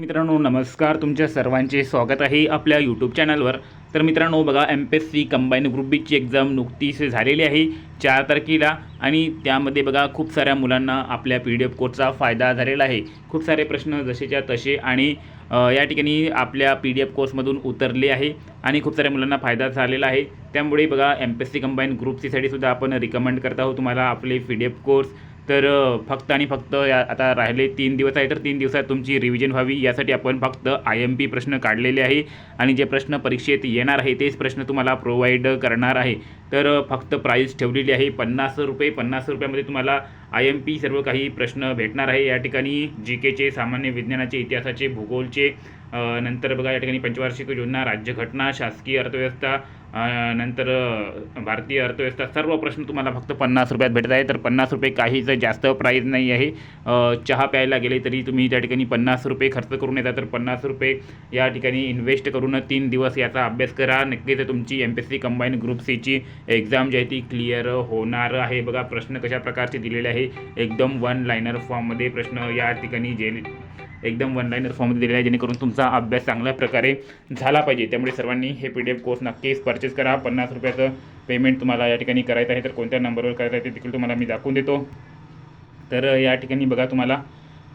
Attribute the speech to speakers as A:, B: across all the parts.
A: मित्रांनो नमस्कार. तुमच्या सर्वांचे स्वागत आहे आपल्या यूट्यूब चॅनलवर तर मित्रांनो बघा M P S C combine group बीची एक्झाम नुकतीच झालेली आहे चार तारखेला. आणि त्यामध्ये बघा खूप साऱ्या मुलांना आपल्या पी डी एफ कोडचा फायदा झालेला आहे. खूप सारे प्रश्न जसेच्या तसे आणि या ठिकाणी आपल्या पी डी एफ कोर्समधून उतरले आहे आणि खूप साऱ्या मुलांना फायदा झालेला आहे. त्यामुळे बघा M P S C combine group सीसाठी सुद्धा आपण रिकमेंड करत आहोत तुम्हाला आपले पी डी एफ कोर्स तर फक्त आणि फक्त या आता राहिले तीन दिवस आहे तर तीन दिवसात तुमची रिव्हिजन व्हावी यासाठी आपण फक्त आय एम पी प्रश्न काढलेले आहे. आणि जे प्रश्न परीक्षेत येणार आहे तेच प्रश्न तुम्हाला प्रोव्हाइड करणार आहे. तर फक्त प्राईस ठेवलेली आहे पन्नास रुपये पन्नास रुपयामध्ये तुम्हाला आय एम पी सर्व काही प्रश्न भेटणार आहे. या ठिकाणी जी केचे सामान्य विज्ञानाचे इतिहासाचे भूगोलचे नंतर बघा या ठिकाणी पंचवार्षिक योजना राज्यघटना शासकीय अर्थव्यवस्था नंतर भारतीय अर्थव्यवस्था सर्व प्रश्न तुम्हाला फक्त पन्नास रुपयात भेटत आहे तर पन्नास रुपये काहीच जास्त प्राईज नाही आहे. चहा प्यायला गेले तरी तुम्ही त्या ठिकाणी पन्नास रुपये खर्च करून येता. तर पन्नास रुपये या ठिकाणी इन्व्हेस्ट करून तीन दिवस याचा अभ्यास करा. नक्कीच तुमची M P S C combine group सीची एक्झाम जी आहे ती क्लिअर होणार आहे. बघा प्रश्न कशा प्रकारचे दिलेले आहे. एकदम वन लायनर फॉर्ममध्ये प्रश्न या ठिकाणी जे एकदम वन लाईनर फॉर्ममध्ये दिलेला आहे जेणेकरून तुमचा अभ्यास चांगल्या प्रकारे झाला पाहिजे. त्यामुळे सर्वांनी हे पी डी एफ कोर्स नक्कीच परचेस करा. पन्नास रुपयाचं पेमेंट तुम्हाला या ठिकाणी करायचं आहे. तर कोणत्या नंबरवर करायचं आहे ते देखील तुम्हाला मी दाखवून देतो. तर या ठिकाणी बघा तुम्हाला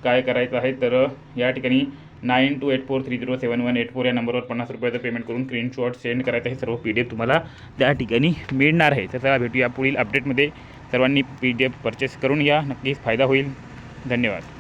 A: काय करायचं आहे. तर या ठिकाणी nine two eight four three zero seven one eight four या नंबरवर पन्नास रुपयाचं पेमेंट करून स्क्रीनशॉट सेंड करायचं आहे. सर्व पी डी एफ तुम्हाला त्या ठिकाणी मिळणार आहे. तर चला भेटूया पुढील अपडेटमध्ये सर्वांनी पी डी एफ परचेस करून या नक्कीच फायदा होईल. धन्यवाद.